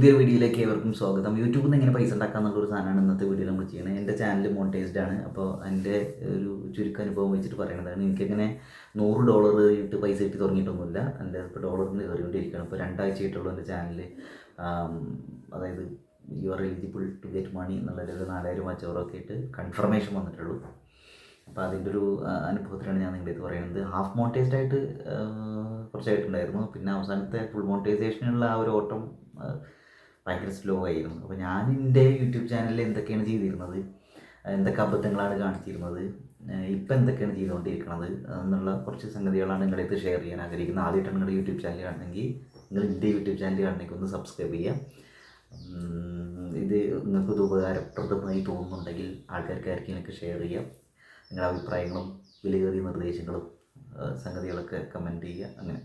പുതിയ വീഡിയോയിലേക്ക് ഏവർക്കും സ്വാഗതം. യൂട്യൂബിൽ നിന്ന് എങ്ങനെ പൈസ ഉണ്ടാക്കാന്നുള്ള ഒരു സാധനമാണ് ഇന്നത്തെ വീഡിയോ നമ്മൾ ചെയ്യുന്നത്. എന്റെ ചാനൽ മോണിറ്റൈസ്ഡ് ആണ്. അപ്പോൾ എന്റെ ഒരു ചുരുക്ക അനുഭവം വെച്ചിട്ട് പറയുന്നതാണ് എനിക്കങ്ങനെ നൂറ് ഡോളർ ഇട്ട് പൈസ കിട്ടി തുടങ്ങിയിട്ടൊന്നുമില്ല. എന്റെ ഇപ്പോൾ ഡോളറിന് കയറിക്കൊണ്ടിരിക്കുകയാണ്. ഇപ്പോൾ രണ്ടാഴ്ച ആയിട്ടുള്ളൂ എന്റെ ചാനൽ അതായത് you are eligible to get money എന്നുള്ളൊരു നാലായിരം അച്ചോറൊക്കെ ആയിട്ട് കൺഫർമേഷൻ വന്നിട്ടുള്ളൂ. അപ്പോൾ അതിന്റെ ഒരു അനുഭവത്തിലാണ് ഞാൻ നിങ്ങളുടെ ഇത് പറയുന്നത്. ഹാഫ് മോണിറ്റൈസ്ഡ് ആയിട്ട് കുറച്ചായിട്ടുണ്ടായിരുന്നു. പിന്നെ അവസാനത്തെ ഫുൾ മോണിറ്റൈസേഷനുള്ള ആ ഒരു ഓട്ടം ഭയങ്കര സ്ലോ ആയിരുന്നു. അപ്പോൾ ഞാൻ എന്റെ യൂട്യൂബ് ചാനലിൽ എന്തൊക്കെയാണ് ചെയ്തിരുന്നത്? എന്തൊക്കെ അബദ്ധങ്ങളാണ് കാണിച്ചിരുന്നത്? ഇപ്പം എന്തൊക്കെയാണ് ചെയ്തുകൊണ്ടിരിക്കുന്നത് എന്നുള്ള കുറച്ച് സംഗതികളാണ് നിങ്ങളുടെ ഷെയർ ചെയ്യാൻ ആഗ്രഹിക്കുന്നത്. ആദ്യമായിട്ടാണ് നിങ്ങളുടെ യൂട്യൂബ് ചാനൽ കാണണമെങ്കിൽ നിങ്ങൾ എന്റെ യൂട്യൂബ് ചാനൽ കാണണമെങ്കിൽ ഒന്ന് സബ്സ്ക്രൈബ് ചെയ്യാം ഇത് നിങ്ങൾക്ക് ഉപകാരപ്രദമായി തോന്നുന്നുണ്ടെങ്കിൽ ആൾക്കാർക്ക് എനിക്ക് ഷെയർ ചെയ്യാം. നിങ്ങളുടെ അഭിപ്രായങ്ങളും വിലയേറിയ നിർദ്ദേശങ്ങളും സംഗതികളൊക്കെ കമന്റ് ചെയ്യുക. അങ്ങനെ.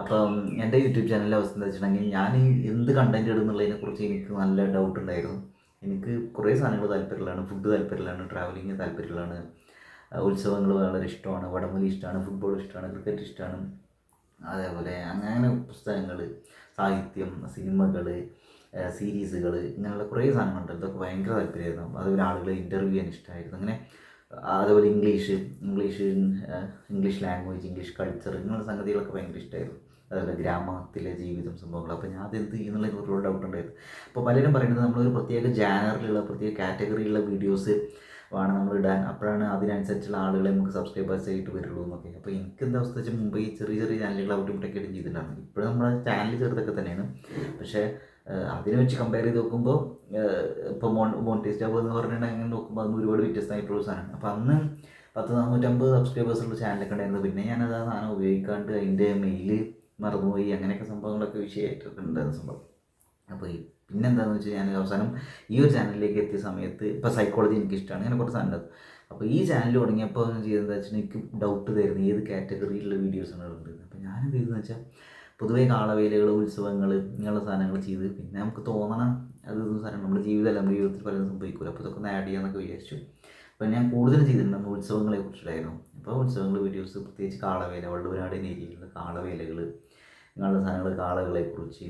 അപ്പം എന്റെ യൂട്യൂബ് ചാനലിലെ അവസ്ഥ എന്താ വെച്ചിട്ടുണ്ടെങ്കിൽ ഞാൻ എന്ത് കണ്ടന്റ് ഇടുന്നുള്ളതിനെ കുറിച്ച് എനിക്ക് നല്ല ഡൗട്ട് ഉണ്ടായിരുന്നു. എനിക്ക് കുറേ സാധനങ്ങൾ താല്പര്യമുള്ളതാണ്. ഫുഡ് താല്പര്യമുള്ളതാണ്. ട്രാവലിങ് താല്പര്യമുള്ളതാണ്. ഉത്സവങ്ങൾ വളരെ ഇഷ്ടമാണ്. വടംവലി ഇഷ്ടമാണ്. ഫുട്ബോൾ ഇഷ്ടമാണ്. ക്രിക്കറ്റ് ഇഷ്ടമാണ്. അതേപോലെ അങ്ങനെ പുസ്തകങ്ങൾ സാഹിത്യം സിനിമകൾ സീരീസുകൾ ഇങ്ങനെയുള്ള കുറേ സാധനങ്ങളുണ്ട്. ഇതൊക്കെ ഭയങ്കര താല്പര്യമായിരുന്നു. അതുപോലെ ആളുകളെ ഇന്റർവ്യൂ ചെയ്യാൻ ഇഷ്ടമായിരുന്നു അങ്ങനെ അതുപോലെ English English English language English culture ഇങ്ങനെയുള്ള സംഗതികളൊക്കെ ഭയങ്കര ഇഷ്ടമായിരുന്നു അതുപോലെ ഗ്രാമത്തിലെ ജീവിതം സംഭവങ്ങൾ. അപ്പോൾ ഞാൻ അതെന്ത് ചെയ്യുന്നുള്ള ഒരുപാട് ഡൗട്ട് ഉണ്ടായിരുന്നു. അപ്പോൾ പലരും പറയുന്നത് നമ്മളൊരു പ്രത്യേക ജാനറിലുള്ള പ്രത്യേക കാറ്റഗറിയിലുള്ള വീഡിയോസ് ആണ് നമ്മൾ ഇടാൻ. അപ്പോഴാണ് അതിനനുസരിച്ചുള്ള ആളുകളെ നമുക്ക് സബ്സ്ക്രൈബേഴ്സ് ആയിട്ട് വരുള്ളൂ എന്നൊക്കെ. അപ്പോൾ എനിക്ക് എന്താ അവസ്ഥ വെച്ചാൽ മുമ്പ് ഈ ചെറിയ ചെറിയ ചാനലുകൾ അവിടെ ഇവിടെയൊക്കെ ചെയ്തിട്ടുണ്ടായിരുന്നു. ഇപ്പോഴും നമ്മുടെ ചാനൽ ചെറുതൊക്കെ തന്നെയാണ്. പക്ഷേ അതിനെ വെച്ച് കമ്പയർ ചെയ്ത് നോക്കുമ്പോൾ ഇപ്പോൾ മോൺ മോണിറ്റൈസ് ആവുക എന്ന് പറഞ്ഞിട്ടുണ്ടെങ്കിൽ നോക്കുമ്പോൾ അതൊന്നും ഒരുപാട് വ്യത്യസ്തമായിട്ടുള്ള സാധനമാണ്. അപ്പോൾ അന്ന് പത്ത് നാനൂറ്റമ്പത് സബ്സ്ക്രൈബേഴ്സ് ഉള്ള ചാനലൊക്കെ ഉണ്ടായിരുന്നു. പിന്നെ ഞാനത് ആ സാധനം ഉപയോഗിക്കാണ്ട് അതിന്റെ മെയിൽ മറന്നുപോയി അങ്ങനെയൊക്കെ സംഭവങ്ങളൊക്കെ വിഷയമായിട്ടൊക്കെ ഉണ്ടായിരുന്ന സംഭവം. അപ്പോൾ ഈ പിന്നെന്താന്ന് വെച്ചാൽ ഞാൻ അവസാനം ഈ ഒരു ചാനലിലേക്ക് എത്തിയ സമയത്ത് ഇപ്പോൾ സൈക്കോളജി എനിക്ക് ഇഷ്ടമാണ് അങ്ങനെ കുറച്ച് സാധനം അപ്പോൾ ഈ ചാനൽ തുടങ്ങിയപ്പോൾ ചെയ്തതെന്ന് വെച്ചാൽ എനിക്ക് ഡൗട്ട് തരുന്നത് ഏത് കാറ്റഗറിയിലുള്ള വീഡിയോസാണ് ഇടുന്നത് അപ്പോൾ ഞാൻ എന്ത് ചെയ്തതെന്ന് വെച്ചാൽ പൊതുവേ കാളവേലകൾ ഉത്സവങ്ങൾ ഇങ്ങനെയുള്ള സാധനങ്ങൾ ചെയ്ത് പിന്നെ നമുക്ക് തോന്നണം അതൊന്നും സാധനം നമ്മുടെ ജീവിതമല്ല നമ്മുടെ ജീവിതത്തിൽ പലതും സംഭവിക്കില്ല അപ്പോൾ ഇതൊക്കെ ഒന്ന് ആഡ് ചെയ്യാമെന്നൊക്കെ വിചാരിച്ചു. അപ്പോൾ ഞാൻ കൂടുതൽ ചെയ്തിട്ടുണ്ടെന്ന് ഉത്സവങ്ങളെ കുറിച്ചിട്ടായിരുന്നു. അപ്പോൾ ഉത്സവങ്ങൾ വീഡിയോസ് പ്രത്യേകിച്ച് കാളവേല വള്ളുവനാടൻ ഏരിയയിലുള്ള കാളവേലകൾ ഇങ്ങനെയുള്ള സാധനങ്ങൾ കാളകളെക്കുറിച്ച്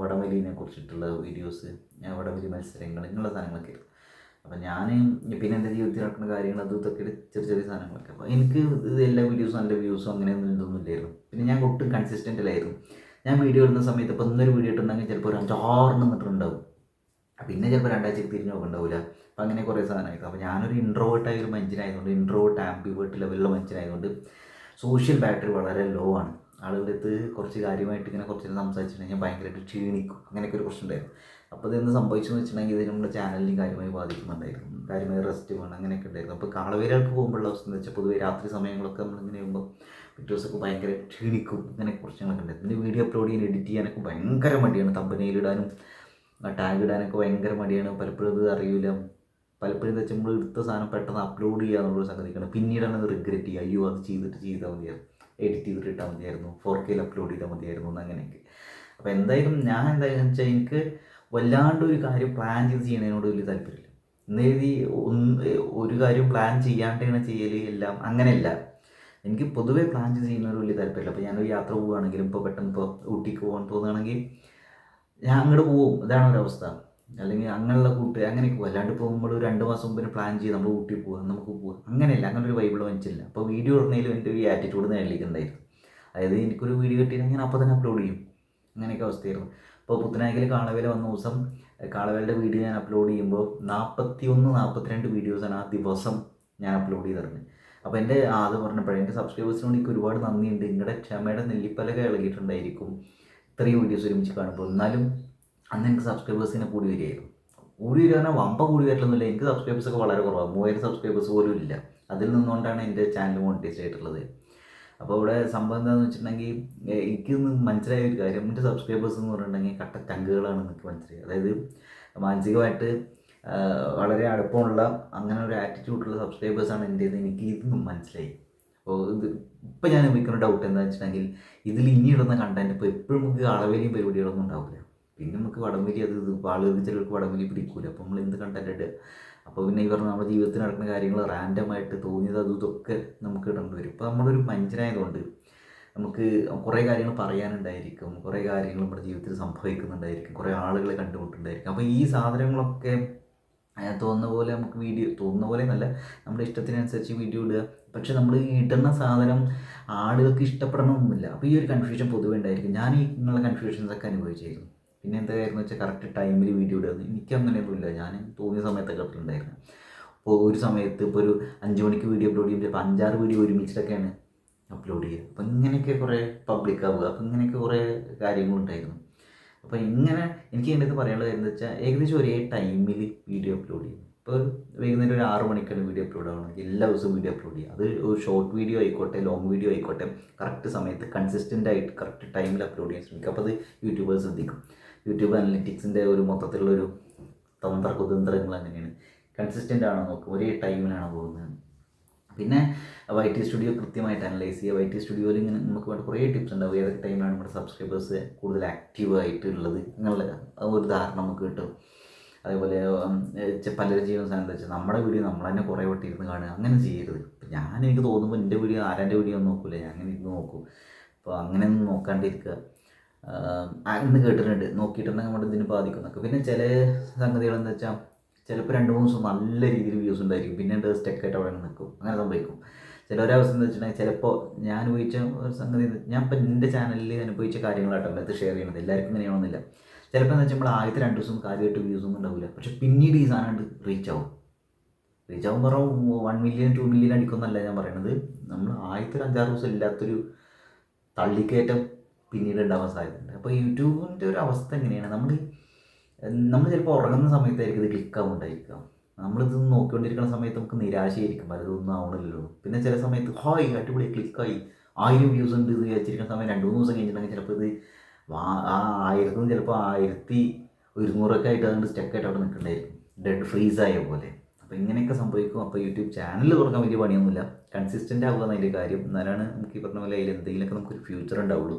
വടംവലിനെ കുറിച്ചിട്ടുള്ള വീഡിയോസ് വടംവലി മത്സരങ്ങൾ ഇങ്ങനെയുള്ള സാധനങ്ങളൊക്കെ. ആയിരുന്നു അപ്പം ഞാൻ പിന്നെ എന്റെ ജീവിതത്തിൽ നടക്കുന്ന കാര്യങ്ങൾ അതും ഇതൊക്കെ ചെറിയ ചെറിയ സാധനങ്ങളൊക്കെ. അപ്പോൾ എനിക്ക് ഇത് എല്ലാ വീഡിയോസും നല്ല വ്യൂസും അങ്ങനെയൊന്നും ഇതൊന്നും ഇല്ലായിരുന്നു പിന്നെ ഞാൻ ഒട്ടും കൺസിസ്റ്റന്റ് അല്ലായിരുന്നു. ഞാൻ വീഡിയോ ഇടുന്ന സമയത്ത് ഇപ്പോൾ ഇന്നൊരു വീഡിയോ ഇട്ടുണ്ടെങ്കിൽ ചിലപ്പോൾ ഒരു അഞ്ചാറെണ്ണം എന്നിട്ടുണ്ടാവും പിന്നെ ചിലപ്പോൾ രണ്ടാഴ്ചക്ക് തിരിഞ്ഞ് നോക്കണ്ടാവില്ല അപ്പം അങ്ങനെ കുറേ സാധനമായിരിക്കും അപ്പോൾ ഞാനൊരു ഇൻട്രോവേർട്ടായ ഒരു മനുഷ്യനായതുകൊണ്ട് ഇൻട്രോവേർട്ട് ആംബിവേർട്ട് ലെവലിലുള്ള മനുഷ്യനായതുകൊണ്ട് സോഷ്യൽ ബാറ്ററി വളരെ ലോ ആണ്. ആളുകളുടെ അടുത്ത് കുറച്ച് കാര്യമായിട്ട് ഇങ്ങനെ കുറച്ച് സംസാരിച്ചിട്ടുണ്ടെങ്കിൽ ഞാൻ ഭയങ്കരമായിട്ട് ക്ഷീണിക്കും. അങ്ങനെയൊക്കെ ഒരു പ്രശ്നം ഉണ്ടായിരുന്നു. അപ്പോൾ ഇതെന്ത് സംഭവിച്ചെന്ന് വെച്ചിട്ടുണ്ടെങ്കിൽ ഇത് നമ്മുടെ ചാനലിനും കാര്യമായി ബാധിക്കുന്നുണ്ടായിരുന്നു. കാര്യമായി റെസ്റ്റ് വേണം അങ്ങനെയൊക്കെ ഉണ്ടായിരുന്നു. അപ്പോൾ കാളവേലകൾക്ക് പോകുമ്പോഴുള്ള അവസ്ഥ എന്ന് വെച്ചാൽ പൊതുവെ രാത്രി സമയങ്ങളൊക്കെ നമ്മളിങ്ങനെ ചെയ്യുമ്പോൾ പിറ്റേ ദിവസമൊക്കെ ഭയങ്കര ക്ഷീണിക്കും. അങ്ങനെ പ്രശ്നങ്ങളൊക്കെ ഉണ്ടായിരുന്നു. പിന്നെ വീഡിയോ അപ്ലോഡ് ചെയ്യാൻ എഡിറ്റ് ചെയ്യാനൊക്കെ ഭയങ്കര മടിയാണ്. തമ്പനയിലിടാനും ടാഗ് ഇടാനൊക്കെ ഭയങ്കര മടിയാണ്. പലപ്പോഴും ഇത് അറിയില്ല പലപ്പോഴും എന്താ വെച്ചാൽ നമ്മൾ എടുത്ത സാധനം പെട്ടെന്ന് അപ്ലോഡ് ചെയ്യുക എന്നുള്ളൊരു സംഗതിക്കാണ് പിന്നീടാണ് അത് റിഗ്രറ്റ് ചെയ്യുക. അയ്യോ അത് ചെയ്തിട്ട് ചെയ്താൽ മതിയായിരുന്നു. എഡിറ്റ് ചെയ്തിട്ട് ഇട്ടാൽ മതിയായിരുന്നു. ഫോർ കെയിൽ അപ്ലോഡ് ചെയ്താൽ മതിയായിരുന്നു. അങ്ങനെയൊക്കെ. അപ്പോൾ എന്തായാലും ഞാൻ എന്തായാലും വെച്ചാൽ എനിക്ക് വല്ലാണ്ട് ഒരു കാര്യം പ്ലാൻ ചെയ്ത് ചെയ്യണതിനോട് വലിയ താല്പര്യമില്ല. എന്നെഴുതി ഒന്ന് ഒരു കാര്യം പ്ലാൻ ചെയ്യാണ്ടാണ് ചെയ്യൽ എല്ലാം അങ്ങനെയല്ല. എനിക്ക് പൊതുവേ പ്ലാൻ ചെയ്ത് ചെയ്യുന്നതിനോട് വലിയ താല്പര്യമില്ല. അപ്പോൾ ഞാനൊരു യാത്ര പോവുകയാണെങ്കിലും ഇപ്പോൾ പെട്ടെന്ന് ഇപ്പോൾ ഊട്ടിക്ക് പോകാൻ തോന്നുകയാണെങ്കിൽ ഞാൻ അങ്ങോട്ട് പോവും. ഇതാണ് ഒരവസ്ഥ അല്ലെങ്കിൽ അങ്ങനെയുള്ള കൂട്ട് അങ്ങനെ പോകും അല്ലാണ്ട് പോകുമ്പോൾ രണ്ട് മാസം മുമ്പ് പ്ലാൻ ചെയ്ത് നമ്മൾ ഊട്ടി പോകാം നമുക്ക് പോകാം അങ്ങനെയല്ല. അങ്ങനെ ഒരു വൈബിൾ മനസ്സില്ല അപ്പോൾ വീഡിയോ ഇടുന്നതിലും എന്റെ ഒരു ആറ്റിറ്റ്യൂഡ് നേടിയിട്ടുണ്ടായിരുന്നു അതായത് എനിക്കൊരു വീഡിയോ കിട്ടിയാൽ ഞാൻ അപ്പോൾ തന്നെ അപ്ലോഡ് ചെയ്യും. അങ്ങനെയൊക്കെ അവസ്ഥയായിരുന്നു. ഇപ്പോൾ പുത്തനായ്ക്കൽ കാളവേല വന്ന ദിവസം കാളവേലയുടെ വീഡിയോ ഞാൻ അപ്ലോഡ് ചെയ്യുമ്പോൾ നാൽപ്പത്തി ഒന്ന് നാൽപ്പത്തിരണ്ട് വീഡിയോസാണ് ആ ദിവസം ഞാൻ അപ്ലോഡ് ചെയ്തിരുന്നത് അപ്പോൾ എന്റെ അത് പറഞ്ഞപ്പോഴേ എന്റെ സബ്സ്ക്രൈബേഴ്സിനോട് എനിക്ക് ഒരുപാട് നന്ദിയുണ്ട്. നിങ്ങളുടെ ക്ഷമയുടെ നെല്ലിപ്പലക ഇളകിയിട്ടുണ്ടായിരിക്കും ഇത്രയും വീഡിയോസ് ഒരുമിച്ച് കാണുമ്പോൾ എന്നാലും അന്ന് എനിക്ക് സബ്സ്ക്രൈബേഴ്സിനെ കൂടി വരികയായിരുന്നു. കൂടി വരിക പറഞ്ഞാൽ വമ്പ കൂടി വരില്ലെന്നില്ല എനിക്ക് സബ്സ്ക്രൈബേഴ്സ് ഒക്കെ വളരെ കുറവാണ് മൂവായിരം സബ്സ്ക്രൈബേഴ്സ് പോലും ഇല്ല. അതിൽ നിന്നുകൊണ്ടാണ് എന്റെ ചാനൽ മോണിറ്റൈസ് ആയിട്ടുള്ളത്. അപ്പോൾ ഇവിടെ സംഭവം എന്താണെന്ന് വെച്ചിട്ടുണ്ടെങ്കിൽ ഏഹ് എനിക്ക് ഇന്ന് മനസ്സിലായ ഒരു കാര്യം. എന്റെ സബ്സ്ക്രൈബേഴ്സ് എന്ന് പറഞ്ഞിട്ടുണ്ടെങ്കിൽ കട്ട ചങ്കുകളാണ് എനിക്ക് മനസ്സിലായി. അതായത് മാനസികമായിട്ട് വളരെ അടുപ്പമുള്ള അങ്ങനെ ഒരു ആറ്റിറ്റ്യൂഡുള്ള സബ്സ്ക്രൈബേഴ്സാണ് എന്റെ എനിക്ക് ഇതൊന്നും മനസ്സിലായി. അപ്പോൾ ഇത് ഇപ്പം ഞാൻ ഉപയോഗിക്കുന്ന ഡൗട്ട് എന്താ വെച്ചിട്ടുണ്ടെങ്കിൽ ഇതിൽ ഇനി ഇടുന്ന കണ്ടന്റ് ഇപ്പോൾ എപ്പോഴും നമുക്ക് അളവേലിയും പരിപാടികളൊന്നും ഉണ്ടാവില്ല. പിന്നെ നമുക്ക് വടംവലി അത് ഇത് ആളുകൾ ചിലർക്ക് വടംവലി പിടിക്കൂല. അപ്പോൾ നമ്മൾ എന്ത് കണ്ടന്റ് ഇടുക? അപ്പോൾ പിന്നെ പറഞ്ഞ നമ്മുടെ ജീവിതത്തിൽ നടക്കുന്ന കാര്യങ്ങൾ റാൻഡമായിട്ട് തോന്നിയത് അതും ഇതൊക്കെ നമുക്ക് ഇടേണ്ടി വരും. ഇപ്പോൾ നമ്മളൊരു മനുഷ്യനായതുകൊണ്ട് നമുക്ക് കുറേ കാര്യങ്ങൾ പറയാനുണ്ടായിരിക്കും. കുറേ കാര്യങ്ങൾ നമ്മുടെ ജീവിതത്തിൽ സംഭവിക്കുന്നുണ്ടായിരിക്കും. കുറേ ആളുകളെ കണ്ടുമുട്ടുണ്ടായിരിക്കും അപ്പോൾ ഈ സാധനങ്ങളൊക്കെ തോന്നുന്ന പോലെ നമുക്ക് വീഡിയോ തോന്നുന്ന പോലെ നല്ല നമ്മുടെ ഇഷ്ടത്തിനനുസരിച്ച് വീഡിയോ ഇടുക. പക്ഷെ നമ്മൾ ഇടുന്ന സാധനം ആളുകൾക്ക് ഇഷ്ടപ്പെടണമെന്നില്ല അപ്പോൾ ഈ ഒരു കൺഫ്യൂഷൻ പൊതുവേ ഉണ്ടായിരിക്കും. ഞാൻ ഈ നിങ്ങളുടെ കൺഫ്യൂഷൻസൊക്കെ അനുഭവിച്ചായിരുന്നു പിന്നെ എന്തായിരുന്നു കാര്യം എന്ന് വെച്ചാൽ കറക്റ്റ് ടൈമിൽ വീഡിയോ ഇടുന്നത് എനിക്ക് അങ്ങനെ ഇല്ല. ഞാൻ തോന്നിയ സമയത്തൊക്കെ ഇട്ടിട്ടുണ്ടായിരുന്നു. അപ്പോൾ ഒരു സമയത്ത് ഇപ്പോൾ ഒരു അഞ്ച് മണിക്ക് വീഡിയോ അപ്ലോഡ് ചെയ്യുമ്പോൾ ചിലപ്പോൾ അഞ്ചാറ് വീഡിയോ ഒരുമിച്ചിട്ടൊക്കെയാണ് അപ്ലോഡ് ചെയ്യുക. അപ്പോൾ ഇങ്ങനെയൊക്കെ കുറേ പബ്ലിക് ആവുക. അപ്പോൾ ഇങ്ങനെയൊക്കെ കുറേ കാര്യങ്ങളുണ്ടായിരുന്നു അപ്പോൾ ഇങ്ങനെ എനിക്ക് എന്റെ അടുത്ത് പറയാനുള്ളത് എന്താ വെച്ചാൽ ഏകദേശം ഒരേ ടൈമിൽ വീഡിയോ അപ്ലോഡ് ചെയ്യും ഇപ്പോൾ വൈകുന്നേരം ഒരു ആറ് മണിക്കാണ് വീഡിയോ അപ്ലോഡ് ആവണമെങ്കിൽ എല്ലാ ദിവസവും വീഡിയോ അപ്ലോഡ് ചെയ്യുക. അത് ഒരു ഷോർട്ട് വീഡിയോ ആയിക്കോട്ടെ ലോങ് വീഡിയോ ആയിക്കോട്ടെ കറക്റ്റ് സമയത്ത് കൺസിസ്റ്റന്റ് ആയിട്ട് കറക്റ്റ് ടൈമിൽ അപ്ലോഡ് ചെയ്യാൻ ശ്രമിക്കുക. അപ്പോൾ അത് യൂട്യൂബേഴ്സ് ശ്രദ്ധിക്കും. യൂട്യൂബ് അനലിറ്റിക്സിന്റെ ഒരു മൊത്തത്തിലുള്ള ഒരു തന്ത്ര കുതന്ത്രങ്ങൾ അങ്ങനെയാണ്. കൺസിസ്റ്റന്റ് ആണോ നോക്കും ഒരേ ടൈമിലാണോ പോകുന്നത്. പിന്നെ വൈ ടി സ്റ്റുഡിയോ കൃത്യമായിട്ട് അനലൈസ് ചെയ്യുക. വൈ ടി സ്റ്റുഡിയോയിൽ ഇങ്ങനെ നമുക്ക് വേണ്ട കുറേ ടിപ്സ് ഉണ്ടാവും. ഏതൊക്കെ ടൈമിലാണ് നമ്മുടെ സബ്സ്ക്രൈബേഴ്സ് കൂടുതൽ ആക്റ്റീവ് ആയിട്ടുള്ളത് എന്നുള്ള ഒരു ധാരണ നമുക്ക് കിട്ടും. അതേപോലെ പലരും ചെയ്യുന്ന സാധനം എന്താ വെച്ചാൽ നമ്മുടെ വീഡിയോ നമ്മൾ തന്നെ കുറേ വട്ടം ഇരുന്ന് കാണുക. അങ്ങനെ ചെയ്യരുത്. ഇപ്പം ഞാൻ എനിക്ക് തോന്നുമ്പോൾ എന്റെ വീഡിയോ ആരാന്റെ വീഡിയോ ഒന്നും നോക്കില്ല ഞാൻ അങ്ങനെ ഇരുന്ന് നോക്കും. അപ്പോൾ അങ്ങനെയൊന്നും നോക്കാണ്ടിരിക്കുക. എന്ന് കേട്ടിട്ടുണ്ട്. നോക്കിയിട്ടുണ്ടെങ്കിൽ നമ്മുടെ ഇതിന് ബാധിക്കുന്നൊക്കെ പിന്നെ ചില സംഗതികൾ എന്താ വെച്ചാൽ ചിലപ്പോൾ രണ്ട് മൂന്ന് ദിവസം നല്ല രീതിയിൽ വ്യൂസ് ഉണ്ടായിരിക്കും. പിന്നെ ഉണ്ട് സ്റ്റെക്കായിട്ട് അവിടെ നിൽക്കും. അങ്ങനെ സംഭവിക്കും. ചിലൊരവസ്ഥ എന്ന് വെച്ചിട്ടുണ്ടെങ്കിൽ ചിലപ്പോൾ ഞാൻ അനുഭവിച്ച ഒരു സംഗതി ഞാൻ ഇപ്പം എന്റെ ചാനലിൽ അനുഭവിച്ച കാര്യങ്ങളാട്ടോ ഇത് ഷെയർ ചെയ്യുന്നത്. എല്ലാവർക്കും ഇങ്ങനെയാണെന്നില്ല. ചിലപ്പോൾ എന്ന് വെച്ചാൽ നമ്മൾ ആദ്യത്തെ രണ്ട് ദിവസം കാര്യമായിട്ട് വ്യൂസ് ഒന്നും ഉണ്ടാവില്ല പക്ഷെ പിന്നീട് ഈ സാധനം റീച്ച് ആവും. റീച്ച് ആവും പറഞ്ഞാൽ വൺ മില്യൺ ടു മില്യൺ അടിക്കുമെന്നല്ല ഞാൻ പറയണത്. നമ്മൾ ആദ്യത്തെ ഒരു അഞ്ചാറ് ദിവസം ഇല്ലാത്തൊരു തള്ളിക്കയറ്റം പിന്നീട് ഉണ്ടാവാൻ സാധ്യതയുണ്ട്. അപ്പോൾ യൂട്യൂബിന്റെ ഒരു അവസ്ഥ എങ്ങനെയാണ്? നമ്മൾ നമ്മൾ ചിലപ്പോൾ ഉറങ്ങുന്ന സമയത്തായിരിക്കും ഇത് ക്ലിക്കാവുണ്ടായിരിക്കാം നമ്മളിത് നോക്കിക്കൊണ്ടിരിക്കുന്ന സമയത്ത് നമുക്ക് നിരാശയായിരിക്കും. പലതൊന്നും ആവണില്ലല്ലോ. പിന്നെ ചില സമയത്ത് ഹായ് അടിപൊളി ക്ലിക്കായി ആയിരം വ്യൂസ് ഉണ്ട് എന്ന് വിചാരിച്ചിരിക്കുന്ന സമയം രണ്ട് മൂന്ന് ദിവസം കഴിഞ്ഞിട്ടുണ്ടെങ്കിൽ ചിലപ്പോൾ ഇത് ആ ആയിരത്തും ചിലപ്പോൾ ആയിരത്തി ഒരുന്നൂറൊക്കെ ആയിട്ട് അതുകൊണ്ട് സ്റ്റക്കായിട്ട് അവിടെ നിൽക്കണ്ടായിരിക്കും. ഡെഡ് ഫ്രീസ് ആയ പോലെ. അപ്പോൾ ഇങ്ങനെയൊക്കെ സംഭവിക്കും. അപ്പോൾ യൂട്യൂബ് ചാനൽ തുടങ്ങാൻ വലിയ പണിയൊന്നുമില്ല. കൺസിസ്റ്റന്റ് ആവുക എന്നതിന്റെ കാര്യം. എന്നാലാണ് നമുക്ക് ഈ പറഞ്ഞ പോലെ അതിൽ എന്തെങ്കിലുമൊക്കെ നമുക്കൊരു ഫ്യൂച്ചർ ഉണ്ടാവുള്ളൂ.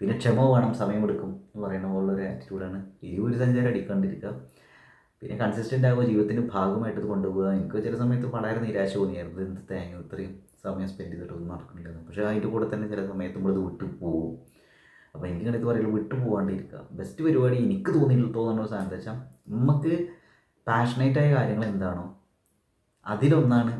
പിന്നെ ക്ഷമ വേണം സമയമെടുക്കും എന്ന് പറയുന്ന പോലുള്ളൊരു ആറ്റിറ്റ്യൂഡാണ് ഈ ഒരു സഞ്ചാരം അടിക്കാണ്ടിരിക്കുക. പിന്നെ കൺസിസ്റ്റന്റ് ആവുക ജീവിതത്തിന്റെ ഭാഗമായിട്ട് ഇത് കൊണ്ടുപോകുക എനിക്ക് ചില സമയത്ത് വളരെ നിരാശ തോന്നിയായിരുന്നു. എന്ത് തേങ്ങ ഇത്രയും സമയം സ്പെൻഡ് ചെയ്തിട്ടൊന്നും നടക്കുന്നില്ലെന്ന്. പക്ഷേ അതിന്റെ കൂടെ തന്നെ ചില സമയത്ത് നമ്മളിത് വിട്ടു പോകും. അപ്പോൾ എനിക്ക് ഇത് പറയുള്ളൂ വിട്ടു പോകാണ്ടിരിക്കുക ബെസ്റ്റ് പരിപാടി എനിക്ക് തോന്നിയിട്ടുള്ള തോന്നുന്ന സാധനം വെച്ചാൽ നമുക്ക് പാഷനേറ്റായ കാര്യങ്ങൾ എന്താണോ അതിലൊന്നാണ്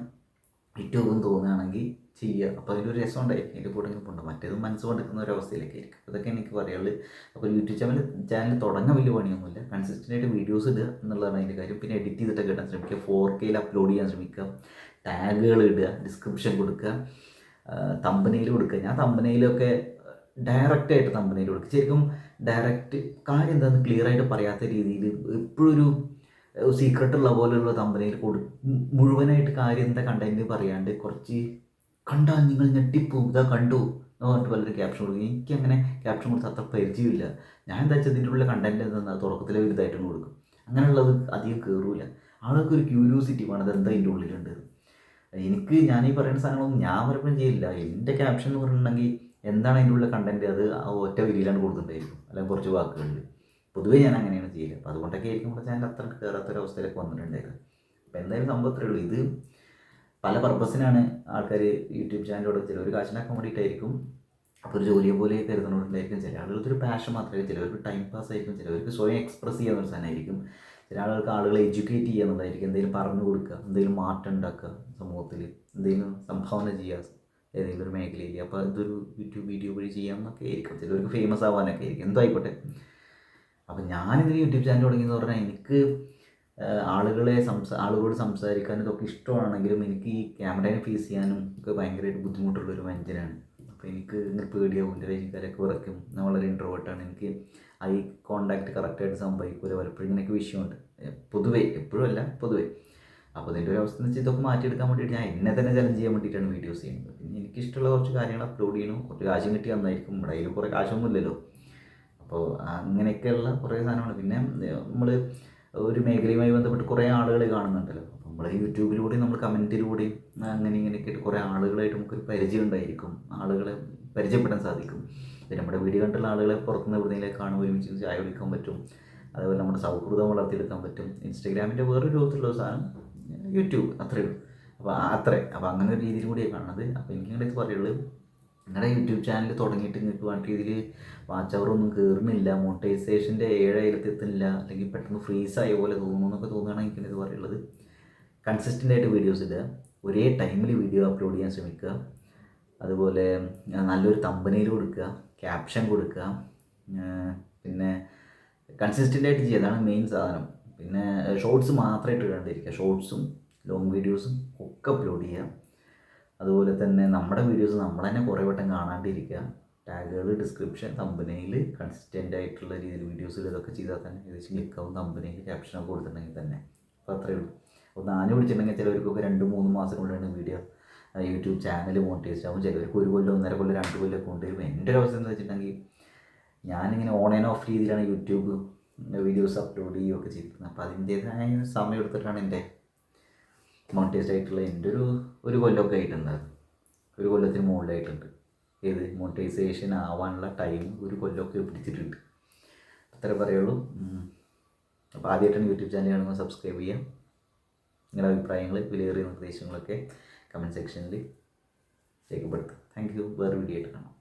ഏറ്റവും തോന്നുകയാണെങ്കിൽ ചെയ്യുക. അപ്പോൾ അതിലൊരു രസം ഉണ്ടായിരിക്കും അതിന്റെ കൂടെ ഇങ്ങനെ പോകണ്ട മറ്റേത് മനസ്സ് കൊണ്ടിരിക്കുന്ന ഒരു അവസ്ഥയിലേക്ക് ആയിരിക്കും അതൊക്കെ എനിക്ക് പറയുള്ളൂ അപ്പോൾ യൂട്യൂബ് ചാനൽ ചാനൽ തുടങ്ങാൻ വലിയ പണിയൊന്നുമില്ല. കൺസിസ്റ്റന്റ് ആയിട്ട് വീഡിയോസ് ഇടുക എന്നുള്ളതാണ് അതിന്റെ കാര്യം. പിന്നെ എഡിറ്റ് ചെയ്തിട്ട് ഇടാൻ ശ്രമിക്കുക. ഫോർ കെയിൽ അപ്ലോഡ് ചെയ്യാൻ ശ്രമിക്കുക. ടാഗുകൾ ഇടുക. ഡിസ്ക്രിപ്ഷൻ കൊടുക്കുക. തമ്പനയിൽ കൊടുക്കുക. ഞാൻ തമ്പനയിലൊക്കെ ഡയറക്റ്റ് ആയിട്ട് തമ്പനയിൽ കൊടുക്കുക ശരിക്കും ഡയറക്റ്റ് കാര്യം എന്താണെന്ന് ക്ലിയർ ആയിട്ട് പറയാത്ത രീതിയിൽ എപ്പോഴൊരു ഒരു സീക്രട്ട് ഉള്ള പോലെയുള്ള തമ്പനയിൽ കൊടു മുഴുവനായിട്ട് കാര്യം എന്താ കണ്ടന്റ് പറയാണ്ട് കുറച്ച് കണ്ടാൽ നിങ്ങൾ ഞെട്ടിപ്പോവും. ഇതാ കണ്ടു. എന്ന് പറഞ്ഞിട്ട് പലരും ക്യാപ്ഷൻ കൊടുക്കും. എനിക്ക് അങ്ങനെ ക്യാപ്ഷൻ കൊടുത്ത് അത്ര പരിചയമില്ല. ഞാൻ എന്താ വെച്ചാൽ ഇതിന്റെ ഉള്ള കണ്ടന്റ് എന്താ തുടക്കത്തിലെ ഒരു ഇതായിട്ടും കൊടുക്കും. അങ്ങനെയുള്ളത് അധികം കയറൂല ആൾക്ക് ഒരു ക്യൂരിയോസിറ്റി വേണം അതെന്താ ഇതിന്റെ ഉള്ളിലുണ്ട്? എനിക്ക് ഞാൻ ഈ പറയുന്ന സാധനങ്ങളൊന്നും ഞാൻ വരപ്പം ചെയ്യില്ല. എന്റെ ക്യാപ്ഷൻ എന്ന് പറഞ്ഞിട്ടുണ്ടെങ്കിൽ എന്താണ് അതിന്റെ ഉള്ള കണ്ടന്റ് അത് ആ ഒറ്റ വരിയിലാണ് കൊടുത്തിട്ടുണ്ടായിരിക്കും. അല്ലെങ്കിൽ കുറച്ച് വാക്കുകളിൽ പൊതുവേ ഞാൻ അങ്ങനെയാണ് ചെയ്യില്ല അപ്പോൾ അതുകൊണ്ടൊക്കെ ആയിരിക്കും നമ്മുടെ ചാനൽ അത്ര കയറാത്തൊരവസ്ഥയിലൊക്കെ വന്നിട്ടുണ്ടായിരുന്നു അപ്പോൾ എന്തായാലും സംഭവം ഉള്ളൂ. ഇത് പല പർപ്പസിനാണ് ആൾക്കാർ യൂട്യൂബ് ചാനലോട് ചിലവർ കാശിനാക്കാൻ വേണ്ടിയിട്ടായിരിക്കും അപ്പോൾ ഒരു ജോലിയെ പോലെ കരുതുന്നതുകൊണ്ടായിരിക്കും ചില ആളുകൾക്ക് ഒരു പാഷൻ മാത്രമേ ചിലവർക്ക് ടൈം പാസ് ആയിരിക്കും. ചിലവർക്ക് സ്വയം എക്സ്പ്രസ് ചെയ്യാൻ ഒരു സാധനമായിരിക്കും. ചില ആളുകൾക്ക് ആളുകളെ എഡ്യൂക്കേറ്റ് ചെയ്യുക എന്തെങ്കിലും പറഞ്ഞു കൊടുക്കുക എന്തെങ്കിലും മാറ്റം ഉണ്ടാക്കുക സമൂഹത്തിൽ എന്തെങ്കിലും സംഭാവന ചെയ്യുക ഏതെങ്കിലും ഒരു മേഖലയിൽ. അപ്പോൾ ഇതൊരു യൂട്യൂബ് വീഡിയോ വഴി ചെയ്യാമെന്നൊക്കെ ആയിരിക്കും. ചിലവർക്ക് ഫേമസ് ആവാനൊക്കെ ആയിരിക്കും. എന്തായിക്കോട്ടെ. അപ്പോൾ അപ്പം യൂട്യൂബ് ചാനൽ തുടങ്ങിയെന്ന് പറഞ്ഞാൽ എനിക്ക് ആളുകളെ സംസാ ആളുകളോട് സംസാരിക്കാനും ഇതൊക്കെ ഇഷ്ടമാണെങ്കിലും എനിക്ക് ഈ ക്യാമറയെ ഫേസ് ചെയ്യാനും ഒക്കെ ഭയങ്കരമായിട്ട് ബുദ്ധിമുട്ടുള്ളൊരു മനുഷ്യനാണ്. അപ്പോൾ എനിക്ക് ഇങ്ങനെ പേടിയാവും എന്റെ കാര്യമൊക്കെ വിറയ്ക്കും. ഞാൻ വളരെ ഇൻട്രോവേർട്ടാണ് എനിക്ക് ഐ കോണ്ടാക്ട് കറക്റ്റായിട്ട് സംഭവിക്കില്ല പലപ്പോഴും ഇങ്ങനെയൊക്കെ വിഷയമുണ്ട്. പൊതുവേ എപ്പോഴും അല്ല പൊതുവേ. അപ്പോൾ അതിന്റെ ഒരു അവസ്ഥ എന്ന് വെച്ചാൽ ഇതൊക്കെ മാറ്റിയെടുക്കാൻ വേണ്ടിയിട്ട് ഞാൻ എന്നെ തന്നെ ചലഞ്ച് ചെയ്യാൻ വേണ്ടിയിട്ടാണ് വീഡിയോസ് ചെയ്യുന്നത്. പിന്നെ എനിക്കിഷ്ടമുള്ള കുറച്ച് കാര്യങ്ങൾ അപ്ലോഡ് ചെയ്യണം. കുറച്ച് കാശും കിട്ടി നന്നായിരിക്കും നമ്മുടെ കയ്യിൽ കുറേ കാശൊന്നുമില്ലല്ലോ അപ്പോൾ അങ്ങനെയൊക്കെയുള്ള കുറേ സാധനമാണ് പിന്നെ നമ്മൾ ഒരു മേഖലയുമായി ബന്ധപ്പെട്ട് കുറേ ആളുകളെ കാണുന്നുണ്ടല്ലോ. അപ്പോൾ നമ്മൾ യൂട്യൂബിലൂടെയും നമ്മൾ കമന്റിലൂടെയും അങ്ങനെ ഇങ്ങനെയൊക്കെ കുറേ ആളുകളായിട്ട് നമുക്കൊരു പരിചയം ഉണ്ടായിരിക്കും. ആളുകളെ പരിചയപ്പെടാൻ സാധിക്കും. നമ്മുടെ വീഡിയോ കണ്ടുള്ള ആളുകളെ പുറത്തുനിന്ന് എവിടെയെങ്കിലും കാണുമ്പോൾ ഒരുമിച്ച് ചായ കുടിക്കാൻ പറ്റും. അതുപോലെ നമ്മുടെ സൗഹൃദം വളർത്തിയെടുക്കാൻ പറ്റും. ഇൻസ്റ്റഗ്രാമിന്റെ വേറൊരു രൂപത്തിലുള്ള സാധനം യൂട്യൂബ്. അത്രയേ ഉള്ളൂ. അപ്പോൾ അത്രേ. അപ്പോൾ അങ്ങനെ ഒരു രീതിയിൽ കൂടിയാണ് കാണുന്നത് അപ്പോൾ എനിക്ക് ഇങ്ങനെ പറയുള്ളത് നിങ്ങളുടെ യൂട്യൂബ് ചാനൽ തുടങ്ങിയിട്ട് നിങ്ങൾക്ക് വേണ്ട രീതിയിൽ വാച്ച് അവർ ഒന്നും കയറുന്നില്ല മോണിറ്റൈസേഷന്റെ ഏഴായിരത്തി എത്തുന്നില്ല അല്ലെങ്കിൽ പെട്ടെന്ന് ഫ്രീസ് ആയ പോലെ തോന്നുന്നു എന്നൊക്കെ തോന്നുകയാണെങ്കിൽ എനിക്കിത് പറയുള്ളത് കൺസിസ്റ്റന്റ് ആയിട്ട് വീഡിയോസ് ഇടുക. ഒരേ ടൈമിൽ വീഡിയോ അപ്ലോഡ് ചെയ്യാൻ ശ്രമിക്കുക. അതുപോലെ നല്ലൊരു തമ്പനയിൽ കൊടുക്കുക ക്യാപ്ഷൻ കൊടുക്കുക പിന്നെ കൺസിസ്റ്റന്റ് ആയിട്ട് ചെയ്യുക. അതാണ് മെയിൻ സാധനം. പിന്നെ ഷോർട്സ് മാത്രമായിട്ട് ഇടാണ്ടിരിക്കുക. ഷോർട്സും ലോങ് വീഡിയോസും ഒക്കെ അപ്ലോഡ് ചെയ്യുക. അതുപോലെ തന്നെ നമ്മുടെ വീഡിയോസ് നമ്മൾ തന്നെ കുറേ വട്ടം കാണാണ്ടിരിക്കുക. ടാഗുകൾ ഡിസ്ക്രിപ്ഷൻ തമ്പനയിൽ കൺസിസ്റ്റന്റ് ആയിട്ടുള്ള രീതിയിൽ വീഡിയോസിൽ ഇതൊക്കെ ചെയ്താൽ തന്നെ ഏകദേശം ക്ലിക്കാവും തമ്പനയിൽ ക്യാപ്ഷനൊക്കെ കൊടുത്തിട്ടുണ്ടെങ്കിൽ തന്നെ അപ്പോൾ അത്രയേ ഉള്ളൂ. അപ്പോൾ നാല് പിടിച്ചിട്ടുണ്ടെങ്കിൽ ചിലവർക്കൊക്കെ രണ്ട് മൂന്ന് മാസം കൊണ്ടാണ് വീഡിയോ യൂട്യൂബ് ചാനൽ മോണിറ്റൈസ് ആവും. ചിലവർക്ക് ഒരു കൊല്ലം ഒന്നര കൊല്ലം രണ്ട് കൊല്ലം കൊണ്ടുവരും. എന്റെ ഒരു അവസ്ഥ എന്ന് വെച്ചിട്ടുണ്ടെങ്കിൽ ഞാനിങ്ങനെ ഓൺ ആൻഡ് ഓഫ് രീതിയിലാണ് യൂട്യൂബ് വീഡിയോസ് അപ്ലോഡ് ചെയ്യുകയൊക്കെ ചെയ്തിരുന്നത്. അപ്പോൾ അതിന്റേതായ സമയം എടുത്തിട്ടാണ് എന്റെ മോണിറ്റൈസ്ഡ് ആയിട്ടുള്ള എന്റെ ഒരു ഒരു കൊല്ലമൊക്കെ ആയിട്ടുണ്ട് ഒരു കൊല്ലത്തിന് മുകളിലായിട്ടുണ്ട്. ഏത്? മോണിറ്റൈസേഷൻ ആവാനുള്ള ടൈം ഒരു കൊല്ലമൊക്കെ പിടിച്ചിട്ടുണ്ട്. അത്രേ പറയുള്ളൂ. അപ്പോൾ ആദ്യമായിട്ടാണ് യൂട്യൂബ് ചാനൽ കാണുമ്പോൾ സബ്സ്ക്രൈബ് ചെയ്യാം. നിങ്ങളുടെ അഭിപ്രായങ്ങൾ വിലയേറിയ നിർദ്ദേശങ്ങളൊക്കെ കമന്റ് സെക്ഷനിൽ രേഖപ്പെടുത്തും. താങ്ക് യു വേറെ വീഡിയോ ആയിട്ട് കാണാം.